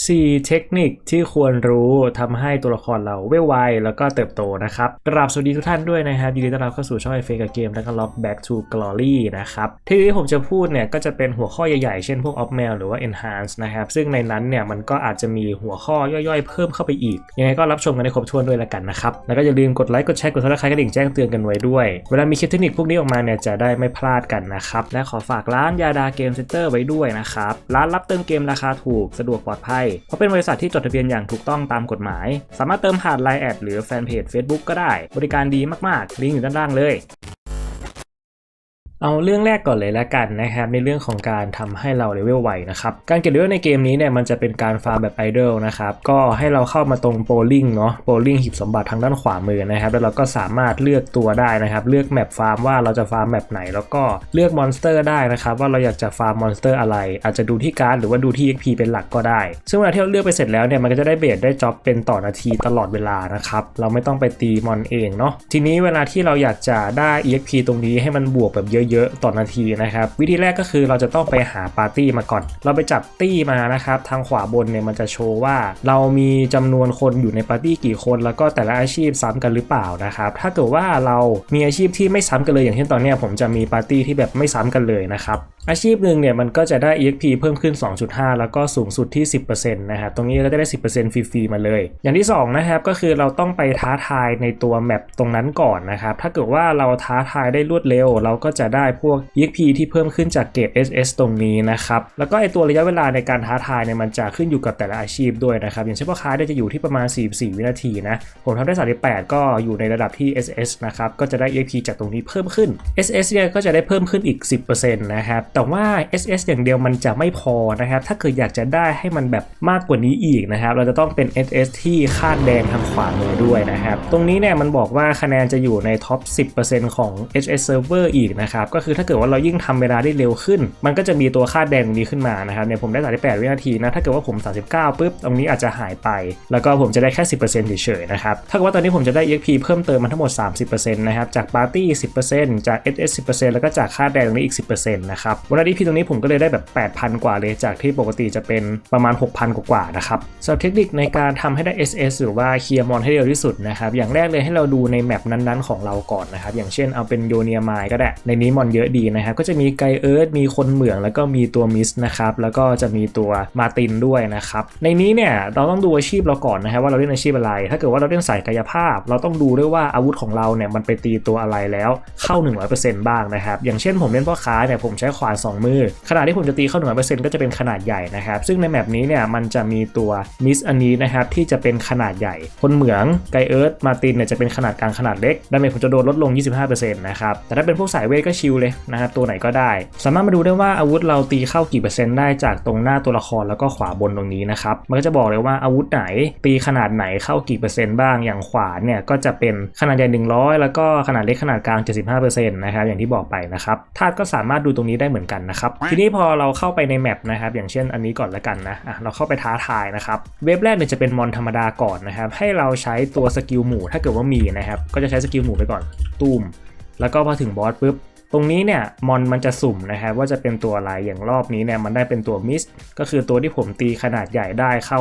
4 เทคนิคที่ควรรู้ทำให้ตัวละครเราเวลไวแล้วก็เติบโตนะครับ กราบสวัสดีทุกท่านด้วยนะครับยินดีต้อนรับเข้าสู่ช่องไอเฟกับเกมแล้วก็ล็อก back to glory นะครับ ที่ที่ผมจะพูดเนี่ยก็จะเป็นหัวข้อใหญ่ๆ เช่นพวก of mail หรือว่า enhance นะครับ ซึ่งในนั้นเนี่ยมันก็อาจจะมีหัวข้อย่อยๆ เพิ่มเข้าไปอีก ยังไงก็รับชมกันให้ครบถ้วนด้วยละกันนะครับ แล้วก็อย่าลืมกดไลค์กดแชร์กดซับสไครต์กระดิ่งแจ้งเตือนกันไว้ด้วย เวลามีคลิปเทคนิคพวกนี้ออกมาเนี่ยจะได้ไม่พลาดกันนะครับและขอฝากร้านยาดาเกมเซ็นเตอร์ไว้ด้วยนะครับร้านรับเติมเกมราคาถูกสะดวกปลอดภัยเพราะเป็นบริษัทที่จดทะเบียนอย่างถูกต้องตามกฎหมาย สามารถเติมผ่าน Line แอดหรือแฟนเพจ Facebook ก็ได้ บริการดีมากๆ ลิงก์อยู่ด้านล่างเลย เอาเรื่องแรกก่อนเลยละกันนะครับในเรื่องของการทำให้เราเลเวลไวนะครับการเก็บเลเวลในเกมนี้เนี่ยมันจะเป็นการฟาร์มแบบไอดอลนะครับก็ให้เราเข้ามาตรงโปลิงเนาะโปลิงหีบสมบัติทางด้านขวามือนะครับแล้วเราก็สามารถเลือกตัวได้นะครับเลือกแมปฟาร์มว่าเราจะฟาร์มแมปไหน แล้วก็เลือกมอนสเตอร์ได้นะครับว่าเราอยากจะฟาร์มมอนสเตอร์อะไร อาจจะดูที่การ์ดหรือว่าดูที่ XP เป็นหลักก็ได้ ซึ่งเวลาที่เราเลือกไปเสร็จแล้วเนี่ยมันก็จะได้เบสได้จ็อบเป็นต่อนาทีตลอดเวลานะครับเราไม่ต้องไปตีมอนเองเนาะทีนี้เวลาที่เราอยากจะได้ EXP ตรงนี้ให้มันบวกแบบเยอะเยอะต่อนาทีนะครับ วิธีแรกก็คือเราจะต้องไปหาปาร์ตี้มาก่อน เราไปจับตี้มานะครับ ทางขวาบนเนี่ยมันจะโชว์ว่า เรามีจำนวนคนอยู่ในปาร์ตี้กี่คน แล้วก็แต่ละอาชีพซ้ำกันหรือเปล่านะครับ ถ้าเกิดว่าเรามีอาชีพที่ไม่ซ้ำกันเลยอย่างเช่นตอนนี้ผมจะมีปาร์ตี้ที่แบบไม่ซ้ำกันเลยนะครับอาชีพหนึ่งเนี่ยมันก็จะได้ EXP เพิ่มขึ้น 2.5 แล้วก็สูงสุดที่ 10%นะครับตรงนี้เราจะได้ 10%ฟรีๆมาเลย อย่างที่2นะครับก็คือเราต้องไปท้าทายในตัวแมปตรงนั้นก่อนนะครับถ้าเกิดว่าเราท้าทายได้รวดเร็ว เราก็จะได้พวก EXP ที่เพิ่มขึ้นจากเกรด SS ตรงนี้นะครับแล้วก็ไอตัวระยะเวลาในการท้าทายเนี่ยมันจะขึ้นอยู่กับแต่ละอาชีพด้วยนะครับอย่างเช่นพ่อค้าเนี่ยจะอยู่ที่ประมาณ 44 วินาทีนะผมทำได้ 38 ก็อยู่ในระดับที่ SS นะครับก็จะได้ EXP จากตรงนี้เพิ่มขึ้น SS เนี่ยก็จะได้เพิ่มขึ้นอีก 10%นะครับแต่ว่า SS อย่างเดียวมันจะไม่พอนะครับ ถ้าเกิดอยากจะได้ให้มันแบบมากกว่านี้อีกนะครับ เราจะต้องเป็น SS ที่คาดแดงทางขวามือด้วยนะครับ ตรงนี้เนี่ยมันบอกว่าคะแนนจะอยู่ในท็อป 10%ของ HS server อีกนะครับ ก็คือถ้าเกิดว่าเรายิ่งทำเวลาได้เร็วขึ้น มันก็จะมีตัวคาดแดงตรงนี้ขึ้นมานะครับเนี่ยผมได้ 38 วินาทีนะ ถ้าเกิดว่าผม 39ปุ๊บ ตรงนี้อาจจะหายไป แล้วก็ผมจะได้แค่ 10%เฉยๆนะครับ ถ้าเกิดว่าตอนนี้ผมจะได้ EXP เพิ่มเติมมาทั้งหมด 30%นะครับ จากปาร์ตี้ 10%จาก SS 10%แล้วก็จากคาดแดงตรงนี้อีก 10%นะครับวันนี้ EXP ตรงนี้ผมก็เลยได้แบบ 8,000 กว่าเลยจากที่ปกติจะเป็นประมาณ 6,000 กว่าๆนะครับสำหรับเทคนิคในการทำให้ได้ SS หรือว่าเคลียร์มอนให้เร็วที่สุดนะครับอย่างแรกเลยให้เราดูในแมปนั้นๆของเราก่อนนะครับอย่างเช่นเอาเป็นโยเนียมายก็ได้ในนี้มอนเยอะดีนะครับก็จะมีไกเอิร์ธมีคนเหมืองแล้วก็มีตัวมิสนะครับแล้วก็จะมีตัวมาตินด้วยนะครับในนี้เนี่ยเราต้องดูอาชีพเราก่อนนะครับว่าเราเล่นอาชีพอะไร ถ้าเกิดว่าเราเล่นสายกายภาพ เราต้องดูด้วยว่าอาวุธของเราเนี่ยมันไปตีตัวอะไรแล้วเข้า 100%บ้างนะครับอย่างเช่นผมเล่นพ่อค้าเนี่ยผมใช้ขวานสองมือขณะที่ผมจะตีเข้า100%ก็จะเป็นขนาดใหญ่นะครับ ซึ่งในแมปนี้เนี่ยมันจะมีตัวมิสอันนี้นะครับที่จะเป็นขนาดใหญ่ คนเหมืองไกเอิร์ธมาตินเนี่ยจะเป็นขนาดกลางขนาดเล็กดาเมจผมจะโดนลดลง 25%นะครับแต่ถ้าเป็นพวกสายเวทก็ชิลเลยนะครับตัวไหนก็ได้ สามารถมาดูได้ว่าอาวุธเราตีเข้ากี่เปอร์เซ็นต์ได้จากตรงหน้าตัวละครแล้วก็ขวาบนตรงนี้นะครับมันก็จะบอกเลยว่าอาวุธไหน ตีขนาดไหนเข้ากี่เปอร์เซ็นต์บ้างอย่างขวาเนี่ยก็จะเป็นขนาดใหญ่100 แล้วก็ขนาดเล็กขนาดกลาง 75%นะครับอย่างที่บอกไปนะครับธาตุก็สามารถดูตรงนี้ได้เหมือนกันนะครับทีนี้พอเราเข้าไปในแมปนะครับอย่างเช่นอันนี้ก่อนละกันนะอะเราเข้าไปท้าทายนะครับเว็บแรกเนี่ยจะเป็นมอนธรรมดาก่อนนะครับให้เราใช้ตัวสกิลหมู่ถ้าเกิดว่ามีนะครับก็จะใช้สกิลหมู่ไปก่อนตูมแล้วก็พอถึงบอสปุ๊บ ตรงนี้เนี่ยมอนมันจะสุ่มนะครับว่าจะเป็นตัวอะไรอย่างรอบนี้เนี่ยมันได้เป็นตัวมิสก็คือตัวที่ผมตีขนาดใหญ่ได้เข้า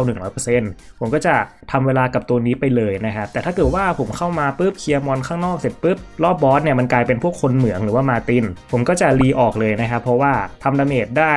100%ผมก็จะทำเวลากับตัวนี้ไปเลยนะครับแต่ถ้าเกิดว่าผมเข้ามาปุ๊บเคลียร์มอนข้างนอกเสร็จปุ๊บรอบบอสเนี่ยมันกลายเป็นพวกคนเหมืองหรือว่ามาติน ผมก็จะรีออกเลยนะครับเพราะว่าทำดาเมจได้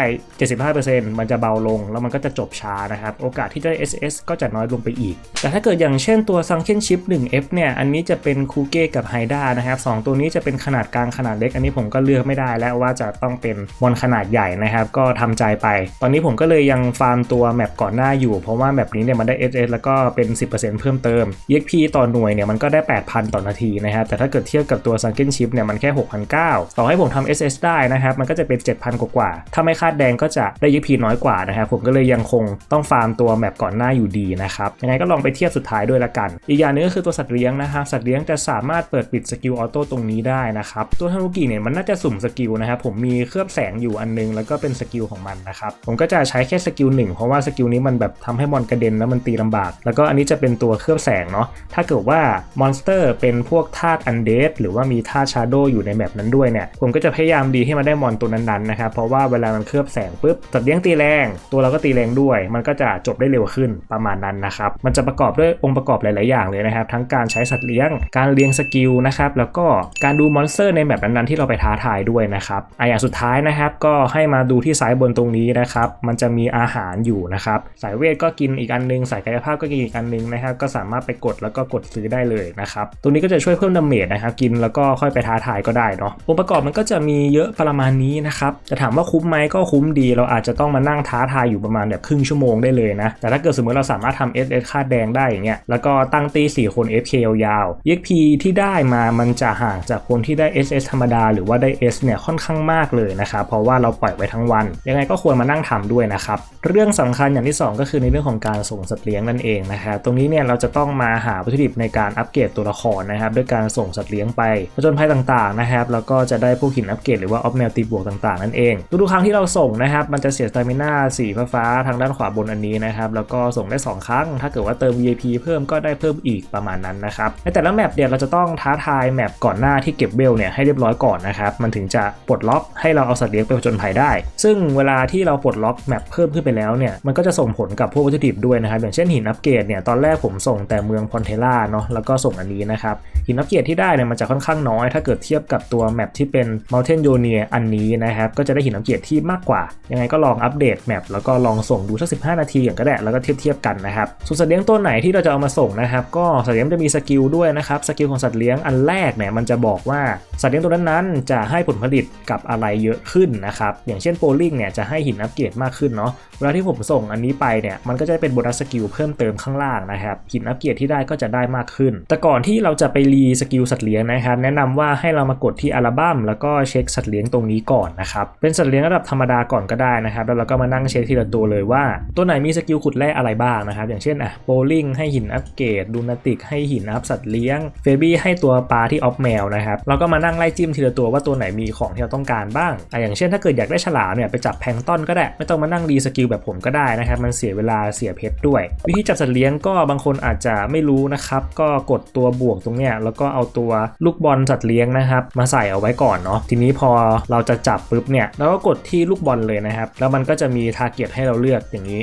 75%มันจะเบาลง แล้วมันก็จะจบช้านะครับโอกาสที่ได้ SS ก็จะน้อยลงไปอีก แต่ถ้าเกิดอย่างเช่นตัว Sunken Ship 1F เนี่ยอันนี้จะเป็นคูเก้กับไฮด้านะครับสองตัวนี้จะเป็นขนาดกลางขนาดเล็กอันนี้ผมก็เลือกไม่ได้แล้วว่าจะต้องเป็นมอนขนาดใหญ่นะครับ ก็ทำใจไป ตอนนี้ผมก็เลยยังฟาร์มตัวแมปก่อนหน้าอยู่ เพราะว่าแมปนี้เนี่ยมันได้ SS แล้วก็เป็น 10%เพิ่มเติม EXP ต่อหน่วยเนี่ยมันก็ได้ 8,000 ต่อนาทีนะครับแต่ถ้าเกิดเทียบกับตัว Sunken Ship เนี่ยมันแค่ 6,900 ต่อให้ผมทำ SS ได้นะครับมันก็จะเป็น 7,000 กว่าๆถ้าไม่คาดแดงก็จะได้ EXP น้อยกว่านะครับผมก็เลยยังคงต้องฟาร์มตัวแมปก่อนหน้าอยู่ดีนะครับยังไงก็ลองไปเทียบสุดท้ายด้วยละกัน อีกอย่างนึงก็คือตัวสัตว์เลี้ยงนะครับสัตว์เลี้ยงจะสามารถเปิดปิดสกิลออโต้ตรงนี้ได้นะครับตัวทานุกิเนี่ยมันน่าจะสุ่มสกิลนะครับผมมีเคลือบแสงอยู่อันนึง แล้วก็เป็นสกิลของมันนะครับผมก็จะใช้แค่สกิลหนึ่งเพราะว่าสกิลนี้มันแบบทำให้มอนกระเด็นแล้วมันตีลำบาก แล้วก็อันนี้จะเป็นตัวเคลือบแสงเนาะถ้าเกิดว่ามอนสเตอร์เป็นพวกธาตุอันเดดหรือว่ามีธาตุชาโดอยู่ในแมปนั้นด้วยเนี่ยผมก็จะพยายามดีให้มันได้มอนตัวนั้นๆนะครับเพราะว่าเวลามันเคลือบแสงปุ๊บตัดเลี้ยงตีแรง ตัวเราก็ตีแรงด้วย มันก็จะจบได้เร็วขึ้นประมาณนั้นนะครับมันจะประกอบด้วยองค์ประกอบหลาย ๆ อย่างเลยนะครับทั้งการใช้สัตว์เลี้ยง การเลี้ยงสกิลนะครับแล้วก็การดูมอนสเตอร์ในแมปนั้นๆที่เราไปท้าทายด้วยนะครับอะอย่างสุดท้ายนะครับก็ให้มาดูที่ซ้ายบนตรงนี้นะครับ มันจะมีอาหารอยู่นะครับ สายเวทก็กินอีกอันนึง สายกายภาพก็กินอีกอันนึงนะครับ ก็สามารถไปกดแล้วก็กดซื้อได้เลยนะครับ ตรงนี้ก็จะช่วยเพิ่มดาเมจนะครับ กินแล้วก็ค่อยไปท้าทายก็ได้เนาะ องค์ประกอบมันก็จะมีเยอะประมาณนี้นะครับ จะถามว่าคุ้มไหมก็คุ้มดี เราอาจจะต้องมานั่งท้าทายอยู่ประมาณแบบครึ่งชั่วโมงได้เลยนะ แต่ถ้าเกิดสมมติเราสามารถทำ SS ค่าแดงได้อย่างเงี้ย แล้วก็ตั้งตี4คน FK ยาวๆ EXP ที่ได้มามันจะห่างจากคนที่ได้ SS ธรรมดาหรือว่าได้ S เนี่ยค่อนข้างมากเลยนะครับเพราะว่าเราปล่อยไว้ทั้งวัน ยังไงก็ควรมานั่งทำด้วยนะครับเรื่องสำคัญอย่างที่ 2 ก็คือในเรื่องของการส่งสัตว์เลี้ยงนั่นเองนะครับตรงนี้เนี่ยเราจะต้องมาหาวัตถุดิบในการอัปเกรดตัวละครนะครับด้วยการส่งสัตว์เลี้ยงไปผจญภัยต่างๆนะครับแล้วก็จะได้พวกหินอัปเกรดหรือว่าออฟแนวตีบวกต่างๆนั่นเองทุกๆครั้งที่เราส่งนะครับมันจะเสียสตามิน่าสีฟ้าทางด้านขวาบนอันนี้นะครับแล้วก็ส่งได้ 2 ครั้ง ถ้าเกิดว่าเติม VIP เพิ่มก็ได้เพิ่มอีกประมาณนั้นนะครับในแต่ละแมปเนี่ยเราจะต้องท้าทายแมปก่อนหน้าที่เก็บเวลเนี่ยให้เรียบร้อยก่อนนะครับมันถึงจะปลดล็อกให้เราเอาสัตว์เลี้ยงไปผจญภัยได้ ซึ่งเวลาที่เราปลดล็อกแมปเพิ่มขึ้นไปแล้วเนี่ยมันก็จะส่งผลกับพวกวัตถุดิบด้วยนะครับอย่างเช่นหินอัปเกรดเนี่ยตอนแรกผมส่งแต่เมืองพอนเทล่าเนาะแล้วก็ส่งอันนี้นะครับหินอัปเกรดที่ได้เนี่ยมันจะค่อนข้างน้อย ถ้าเกิดเทียบกับตัวแมปที่เป็น Mountain y o n i อันนี้นะครับก็จะได้หินอัปเกรดที่มากกว่า ยังไงก็ลองอัปเดตแมปแล้วก็ลองส่งดูสัก15 นาทีอย่างก็ได้แล้วก็เทียบเทียบกันนะครับส่วนสัตว์เลี้ยงตัวไหนที่เราจะเอามาส่งนะครับก็สัตว์เลี้ยงจะมีสกิลด้วยนะครับสกิลของสัตว์เลี้ยงอันแรกเนี่ยมันจะบอกว่าสัตว์เลี้ยงตัวนั้นๆจะให้ผลผลิตกับอะไรเยอะขึ้นนะครับ อย่างเช่นโปลิงเนี่ยจะให้หินอัปเกรดมากขึ้นเนาะเวลาที่ผมส่งอันนี้ไปเนี่ยมันก็จะเป็นโบนัสสกิลเพิ่มเติมข้างล่างนะครับหินอัปเกรดที่ได้ก็จะได้มากขึ้น แต่ก่อนที่เราจะไปรีสกิลสัตว์เลี้ยงนะครับแนะนำว่าให้เรามากดที่อัลบั้มแล้วก็เช็คสัตว์เลี้ยงตรงนี้ก่อนนะครับเป็นสัตว์เลี้ยงระดับธรรมดาก่อนก็ได้นะครับแล้วเราก็มานั่งเช็คทีละตัวเลยว่า ตัวไหนมีสกิลขุดแร่อะไรบ้างนะครับอย่างเช่นอะโบลิงให้หินอัปเกรดดูนาติกให้หินอัพสัตว์เลี้ยงเฟบี้ให้ตัวปลาที่ออฟแมวนะครับเราก็มานั่งไล่จิ้มทีละตัวว่าตัวไหนมีของที่เราต้องการบ้างอะอย่างเช่นถ้าเกิดอยากได้ฉลามเนี่ยไปจับแพลงต้นก็ได้ไม่ต้องมานั่งรีสกิลแบบผมก็ได้นะครับมันเสียเวลาเสียเพชรด้วย วิธีจับสัตว์เลี้ยงก็บางคนอาจจะไม่รู้นะครับก็กดตัวบวกตรงเนี้ยแล้วก็เอาตัวลูกบอลสัตว์เลี้ยงนะครับมาใส่เอาไว้ก่อนเนาะทีนี้พอเราจะจับปุ๊บเนี่ยเราก็กดที่ลูกบอลเลยนะครับแล้วมันก็จะมีทาร์เก็ตให้เราเลือกอย่างนี้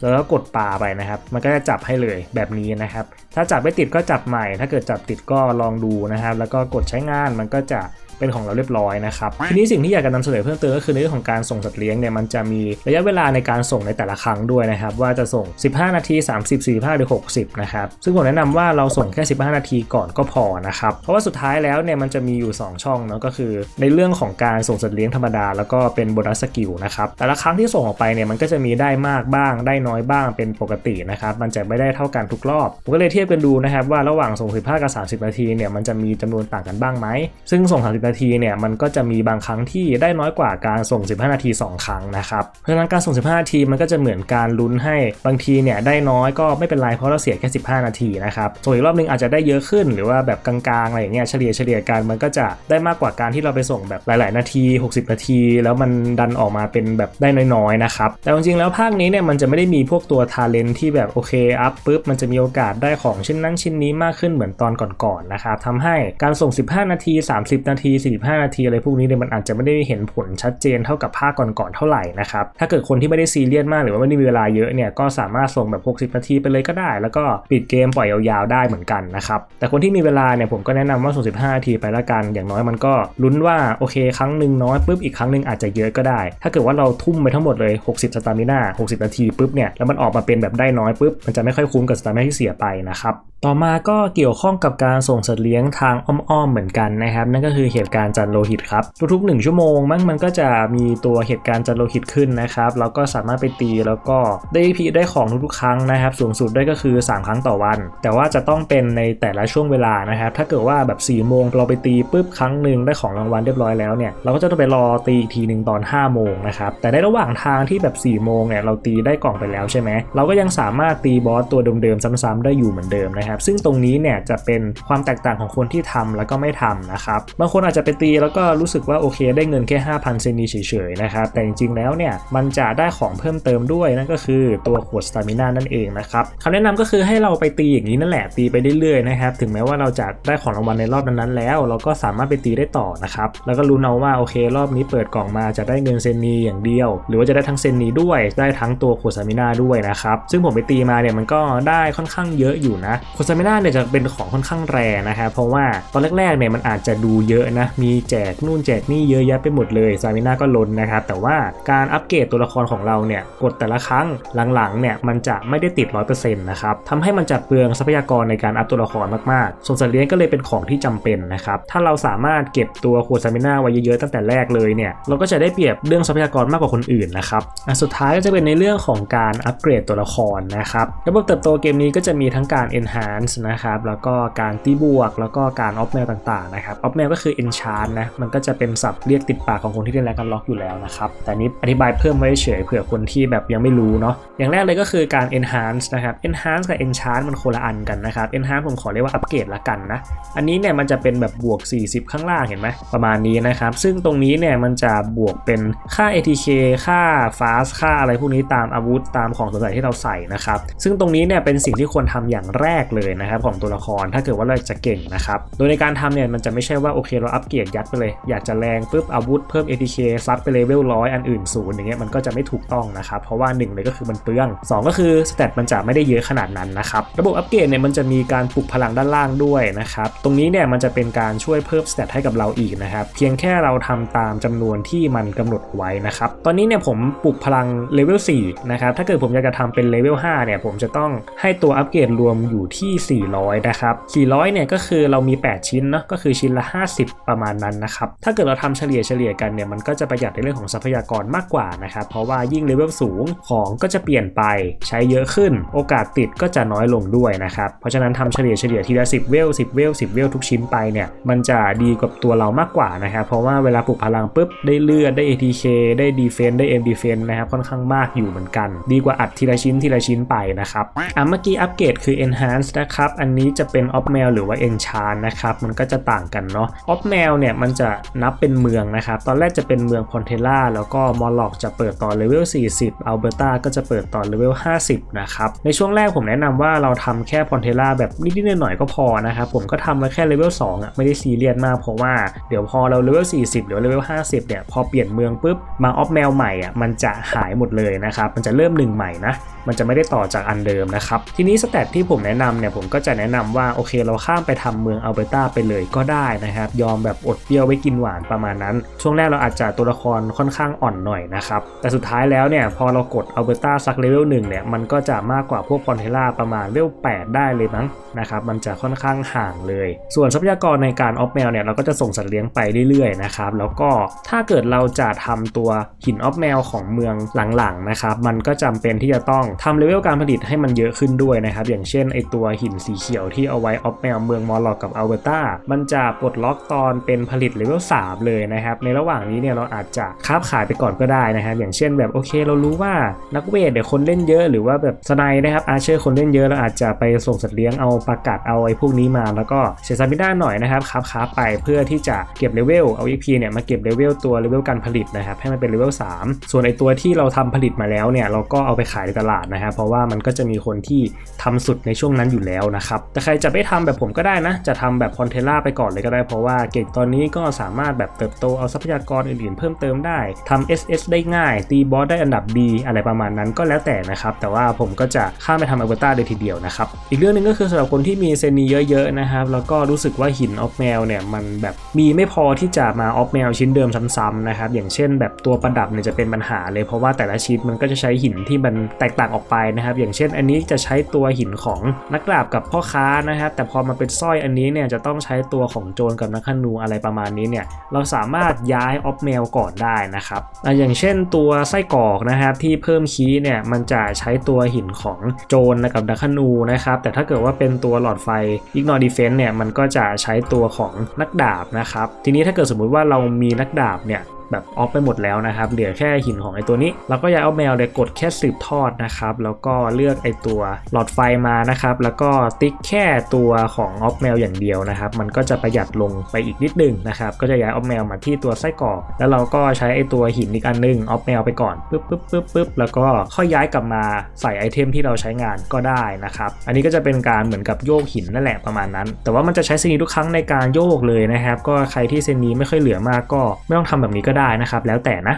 แล้วก็กดปลาไปนะครับ มันก็จะจับให้เลยแบบนี้นะครับ ถ้าจับไม่ติดก็จับใหม่ ถ้าเกิดจับติดก็ลองดูนะครับ แล้วก็กดใช้งานมันก็จะเป็นของเราเรียบร้อยนะครับทีนี้สิ่งที่อยากจะนำเสนอเพิ่มเติมก็คือในเรื่องของการส่งสัตว์เลี้ยงเนี่ยมันจะมีระยะเวลาในการส่งในแต่ละครั้งด้วยนะครับว่าจะส่ง 15 นาที 30 45หรือ 60 นะครับซึ่งผมแนะนำว่าเราส่งแค่ 15 นาทีก่อนก็พอนะครับเพราะว่าสุดท้ายแล้วเนี่ยมันจะมีอยู่ 2 ช่องเนาะก็คือในเรื่องของการส่งสัตว์เลี้ยงธรรมดา แล้วก็เป็นโบนัสสกิลนะครับแต่ละครั้งที่ส่งออกไปเนี่ยมันก็จะมีได้มากบ้างได้น้อยบ้างเป็นปกตินะครับมันจะไม่ได้เท่ากันทุกรอบผมก็เลยเทียบกันดูนะครับว่าระหว่างส่ง 15 กับ 30 นาทีเนี่ยมันจะมีจำนวนต่างกันบ้างไหมซึ่งส่ง 30 นาทีเนี่ยมันก็จะมีบางครั้งที่ได้น้อยกว่าการส่ง 15 นาที 2 ครั้งนะครับเพราะฉะนั้นการส่ง 15 นาทีมันก็จะเหมือนการลุ้นให้บางทีเนี่ยได้น้อยก็ไม่เป็นไรเพราะเราเสียแค่ 15 นาทีนะครับส่วนอีกรอบนึงอาจจะได้เยอะขึ้นหรือว่าแบบกลางๆอะไรอย่างเงี้ยเฉลี่ยเฉลี่ยกันมันก็จะได้มากกว่าการที่เราไปส่งแบบหลาย ๆ นาที 60 นาที แล้วมันดันออกมาเป็นแบบได้น้อยๆนะครับแต่จริงๆแล้วภาคนี้เนี่ยมันจะไม่ได้มีพวกตัวทาเลนที่แบบโอเคอัพปุ๊บมันจะมีโอกาสได้ของชิ้นนั้นชิ้นนี้มากขึ้นเหมือนตอนก่อนๆนะครับทำให้การส่ง 15 นาที 30 นาที45นาทีอะไรพวกนี้เนี่ยมันอาจจะไม่ได้เห็นผลชัดเจนเท่ากับภาคก่อนๆเท่าไหร่นะครับถ้าเกิดคนที่ไม่ได้ซีเรียสมากหรือว่าไม่ได้มีเวลาเยอะเนี่ยก็สามารถส่งแบบ 60 นาทีไปเลยก็ได้ แล้วก็ปิดเกมปล่อยยาวๆได้เหมือนกันนะครับแต่คนที่มีเวลาเนี่ยผมก็แนะนำว่าส่ง15นาทีไปละกันอย่างน้อยมันก็ลุ้นว่าโอเค ครั้งหนึ่งน้อยปุ๊บอีกครั้งหนึ่งอาจจะเยอะก็ได้ ถ้าเกิดว่าเราทุ่มไปทั้งหมดเลย 60 สตามิน่า60 นาทีปุ๊บเนี่ยแล้วมันออกมาเป็นแบบได้น้อยปุ๊บมันจะไม่ค่อยคุ้มกับสตามิน่าที่เสียไปนะครับต่อมาก็เกี่ยวข้องกับการส่งสัตว์เลี้ยงทางอ้อมๆเหมือนกันนะครับนั่นก็คือเหตุการณ์จันโลหิตครับทุกๆ 1 ชั่วโมงมันมันก็จะมีตัวเหตุการณ์จันโลหิตขึ้นนะครับเราก็สามารถไปตีแล้วก็ได้พีได้ของทุกๆ ครั้งนะครับสูงสุดได้ก็คือ 3 ครั้งต่อวัน แต่ว่าจะต้องเป็นในแต่ละช่วงเวลานะครับถ้าเกิดว่าแบบ4โมงเราไปตีปุ๊บครั้งหนึ่งได้ของรางวัลเรียบร้อยแล้วเนี่ยเราก็จะต้องไปรอตีอีกทีหนึ่งตอน5โมงนะครับแต่ในระหว่างทางที่แบบ4โมงเนี่ยเราตีได้กล่องไปแล้วใช่ไหมเราก็ยังสามารถตีบอสตัวเดิมๆซ้ำๆได้อยู่เหมือนเดิมนะครับซึ่งตรงนี้เนี่ยจะเป็นความแตกต่างของคนที่ทำแล้วก็ไม่ทำนะครับบางคนอาจจะไปตีแล้วก็รู้สึกว่าโอเคได้เงินแค่ 5,000เซนีเฉยๆนะครับแต่จริงๆแล้วเนี่ยมันจะได้ของเพิ่มเติมด้วยนั่นก็คือตัวขวดสตามินานั่นเองนะครับคำแนะนำก็คือให้เราไปตีอย่างนี้นั่นแหละตีไปเรื่อยๆนะครับถึงแม้ว่าเราจะได้ของรางวัลในรอบนั้นๆแล้ว เราก็สามารถไปตีได้ต่อนะครับแล้วก็รู้เอาว่าโอเค รอบนี้เปิดกล่องมาจะได้เงินเซนีอย่างเดียว หรือว่าจะได้ทั้งเซนีด้วยได้ทั้งตัวขวดสตามินาด้วยนะครับซึ่งผมไปตีมาเนี่ยมันก็ได้ค่อนข้างเยอะอยู่นะขวดสตามินาเนี่ยจะเป็นของค่อนข้างแรนะครับเพราะว่าตอนแรกๆเนี่ยมันอาจจะดูเยอะนะมีแจกนู่นแจกนี่เยอะแยะไปหมดเลยสตามิน่าก็ล้นนะครับแต่ว่าการอัปเกรดตัวละครของเราเนี่ยกดแต่ละครั้งหลังๆเนี่ยมันจะไม่ได้ติด 100%นะครับทำให้มันจะเปลืองทรัพยากรในการอัพตัวละครมากๆส่วนสัตว์เลี้ยงก็เลยเป็นของที่จำเป็นนะครับถ้าเราสามารถเก็บตัวขวดสตามิน่าไว้เยอะๆตั้งแต่แรกเลยเนี่ยเราก็จะได้เปรียบเรื่องทรัพยากรมากกว่าคนอื่นนะครับอะสุดท้ายก็จะเป็นในเรื่องของการอัปเกรดตัวละครนะครับระบบเติบโตเกมนี้ก็จะมีทั้งการ enhance นะครับแล้วก็การตีบวก แล้วก็การ off mail ต่างๆนะครับ off mail ก็คือ enchant นะมันก็จะเป็นศัพท์เรียกติดปากของคนที่เล่นแรงกันล็อกอยู่แล้วนะครับแต่นี้อธิบายเพิ่มไว้เฉยเผื่อคนที่แบบยังไม่รู้เนาะอย่างแรกเลยก็คือการ enhance นะครับ enhance กับ enchant มันคนละอันกันนะครับ enhance ผมขอเรียกว่าอัปเกรดละกันนะอันนี้เนี่ยมันจะเป็นแบบบวก 40 ข้างล่างเห็นไหมประมาณนี้นะครับซึ่งตรงนี้เนี่ยมันจะบวกเป็นค่า ATK ค่า fast ค่าอะไรพวกนี้ตามอาวุธตามของสนใจที่เราใส่นะครับซึ่งตรงนี้เนี่ยเป็นสิ่งที่ควรทำอย่างแรกเลยนะครับของตัวละครถ้าเกิดว่าเราจะเก่งนะครับโดยในการทำเนี่ยมันจะไม่ใช่ว่าโอเคเราอัปเกรดยัดไปเลย อยากจะแรงปุ๊บอาวุธเพิ่ม ATK ซัดไปเลเวลร้อยอันอื่นศูนย์อย่างเงี้ยมันก็จะไม่ถูกต้องนะครับ เพราะว่า 1 เลยก็คือมันเปลือง 2 ก็คือสเตตมันจะไม่ได้เยอะขนาดนั้นนะครับระบบอัปเกรดเนี่ยมันจะมีการปลุกพลังด้านล่างด้วยนะครับตรงนี้เนี่ยมันจะเป็นการช่วยเพิ่มสเตตให้กับเราอีกนะครับเพียงแค่เราทำตามจำนวนที่มันกำหนดไว้นะครับตอนนี้เนี่ยผมปลุกพลังเลเวล4นะครับถ้าเกิดผมอยากจะทำเป็นเลเวล5เนี่ยผมจะต้องให้ตัวอัปเกรดรวมอยู่ที่ 400นะครับ400เนี่ยก็คือเรามี 8 ชิ้นเนาะก็คือชิ้นละ 50ประมาณนั้นนะครับ ถ้าเกิดเราทำเฉลี่ยเฉลี่ยกันเนี่ยมันก็จะประหยัดในเรื่องของทรัพยากรมากกว่านะครับ เพราะว่ายิ่งเลเวลสูงของก็จะเปลี่ยนไปใช้เยอะขึ้น โอกาสติดก็จะน้อยลงด้วยนะครับ เพราะฉะนั้นทำเฉลี่ยเฉลี่ยทีละ 10 เวล 10 เวล 10 เวลทุกชิ้นไปเนี่ยมันจะดีกับตัวเรามากกว่านะครับ เพราะว่าเวลาปลุกพลังปุ๊บได้เลือดได้ ATK ได้ Defense ได้ M Defense นะครับค่อนข้างมากอยู่เหมือนกัน ดีกว่าอัดทีละชิ้นทีละชิ้นไปนะครับอะเมื่อกี้อัปเกรดคือ Enhance นะครับอันนี้จะเป็น Off Mail หรือว่า Enchant นะครับมันก็จะต่างกันเนาะ Off Mail เนี่ยมันจะนับเป็นเมืองนะครับ ตอนแรกจะเป็นเมืองพอนเทล่าแล้วก็มอลล็อกจะเปิดตอนเลเวล 40 อัลเบอร์ตาก็จะเปิดตอนเลเวล 50 นะครับ ในช่วงแรกผมแนะนำว่าเราทำแค่พอนเทล่าแบบนิดๆหน่อยๆก็พอนะครับ ผมก็ทำมาแค่เลเวล 2อะไม่ได้ซีเรียสมากเพราะว่าเดี๋ยวพอเราเลเวล 40 หรือเลเวล 50 เนี่ยพอเปลี่ยนเมืองปุ๊บมา Off Mail ใหม่อะมันจะหายหมดเลยนะครับ มันจะเริ่มหนึ่งใหม่นะมันจะไม่ได้ต่อจากอันเดิมนะครับ ทีนี้สเตตที่ผมแนะนำเนี่ยผมก็จะแนะนำว่าโอเคเราข้ามไปทำเมืองอัลเบอร์ตาไปเลยก็ได้นะครับยอมแบบอดเปรี้ยวไว้กินหวานประมาณนั้น ช่วงแรกเราอาจจะตัวละครค่อนข้างอ่อนหน่อยนะครับ แต่สุดท้ายแล้วเนี่ยพอเรากดอัลเบอร์ตาสักเลเวลหนึ่งเนี่ยมันก็จะมากกว่าพวกปอนเทล่าประมาณเลเวล8ได้เลยมั้งนะครับมันจะค่อนข้างห่างเลย ส่วนทรัพยากรในการออฟแมวเนี่ยเราก็จะส่งสัตว์เลี้ยงไปเรื่อยๆนะครับแล้วก็ถ้าเกิดเราจะทำตัวหินออฟแมวของเมืองหลังๆนะครับมันก็จำเป็นที่จะต้องทำเลเวลการผลิตให้มันเยอะขึ้นด้วยนะครับอย่างเช่นไอตัวหินสีเขียวที่เอาไว้ออฟแมวเมืองมอลล็อกกับอัลเบอร์ตามันจะปลดล็อกตอนเป็นผลิตเลเวล3เลยนะครับ ในระหว่างนี้เนี่ยเราอาจจะค้าขายไปก่อนก็ได้นะครับ อย่างเช่นแบบโอเค เรารู้ว่านักเวทเดี๋ยวคนเล่นเยอะหรือว่าแบบสไนนะครับอาเชอร์คนเล่นเยอะเราอาจจะไปส่งสัตว์เลี้ยงเอาประกาศเอาไอ้พวกนี้มา แล้วก็เสียซามิด้าหน่อยนะครับค้าค้าไปเพื่อที่จะเก็บเลเวลเอา EP เนี่ยมาเก็บเลเวลตัวเลเวลการผลิตนะครับให้มันเป็นเลเวล3ส่วนไอตัวที่เราทำผลิตมาแล้วเนี่ยเราก็เอาไปขายในตลาดนะครับเพราะว่ามันก็จะมีคนที่ทำสุดในช่วงนั้นอยู่แล้วนะครับแต่ใครจะไม่ทำแบบผมก็ได้นะ จะทำแบบคอนเทล่าไปก่อนเลยก็ได้เพราะว่าเกงตอนนี้ก็สามารถแบบเติบโตเอาทรัพยากรอื่นๆ เพิ่มเติมได้ทำ SS ได้ง่าย ตีบอสได้อันดับดีอะไรประมาณนั้นก็แล้วแต่นะครับ แต่ว่าผมก็จะข้ามไปทำอเบอร์ตาเลยทีเดียวนะครับ อีกเรื่องหนึงก็คือสำหรับคนที่มีเซนีเยอะๆนะครับแล้วก็รู้สึกว่าหินออฟแมวเนี่ยมันแบบมีไม่พอที่จะมาออฟแมวชิ้นเดิมซ้ำๆนะครับอย่างเช่น แบบตัวประดับเนี่ยจะเป็นปัญหาเลยเพราะว่าแต่ละชิ้นมันก็จะใช้หินที่มันแตกต่างออกไปนะครับ อย่างเช่น อันนี้จะใช้ตัวหินของนักดาบกับพ่อค้านะครับแต่พอมาเป็นสร้อยอันนี้เนี่ยจะต้องใช้ตัวของโจรกับนักขนูอะไรประมาณนี้เนี่ยเราสามารถย้ายออฟเมลก่อนได้นะครับอย่างเช่นตัวไส้กรอกนะครับที่เพิ่มคีย์เนี่ยมันจะใช้ตัวหินของโจรกับดักขนูนะครับแต่ถ้าเกิดว่าเป็นตัวหลอดไฟอิกนอร์ดีเฟนต์เนี่ยมันก็จะใช้ตัวของนักดาบนะครับทีนี้ถ้าเกิดสมมุติว่าเรามีนักดาบเนี่ย แบบออฟไปหมดแล้วนะครับ เหลือแค่หินของไอตัวนี้ เราก็ย้ายออฟแมวเลยกดแค่สืบทอดนะครับ แล้วก็เลือกไอตัวหลอดไฟมานะครับ แล้วก็ติ๊กแค่ตัวของออฟแมวอย่างเดียวนะครับ มันก็จะประหยัดลงไปอีกนิดนึงนะครับ ก็จะย้ายออฟแมวมาที่ตัวไส้กรอก แล้วเราก็ใช้ไอตัวหินอีกอันนึงออฟแมวไปก่อนปึ๊บปึ๊บปึ๊บปึ๊บแล้วก็ค่อยย้ายกลับมาใส่ไอเทมที่เราใช้งานก็ได้นะครับ อันนี้ก็จะเป็นการเหมือนกับโยกหินนั่นแหละประมาณนั้น แต่ว่ามันจะใช้เซนีทุกครั้งในการโยกเลยนะครับ ก็ใครที่เซนีไม่ค่อยเหลือมากก็ไม่ต้องทำแบบนี้ก็ได้ได้นะครับ แล้วแต่นะ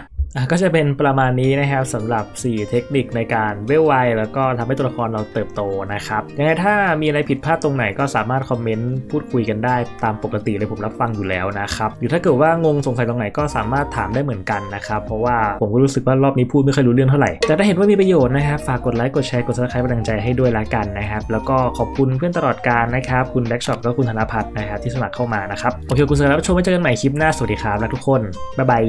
ก็จะเป็นประมาณนี้นะครับสำหรับ 4 เทคนิคในการเวลไวแล้วก็ทำให้ตัวละครเราเติบโตนะครับยังไงถ้ามีอะไรผิดพลาดตรงไหนก็สามารถคอมเมนต์พูดคุยกันได้ตามปกติเลยผมรับฟังอยู่แล้วนะครับหรือถ้าเกิดว่างงสงสัยตรงไหนก็สามารถถามได้เหมือนกันนะครับเพราะว่าผมก็รู้สึกว่ารอบนี้พูดไม่ค่อยรู้เรื่องเท่าไหร่แต่ถ้าเห็นว่ามีประโยชน์นะครับฝากกดไลค์กดแชร์กดซับสไครป์เป็นกำลังใจให้ด้วยละกันนะครับแล้วก็ขอบคุณเพื่อนตลอดการนะครับคุณแบ็กช็อปและคุณธนพัฒน์นะครับที่สมัครเข้ามานะครับโอเคคุณสำหรับรับชมไว้เจอกันใหม่คลิปหน้าสวัสดีครับและทุกคนบ๊ายบาย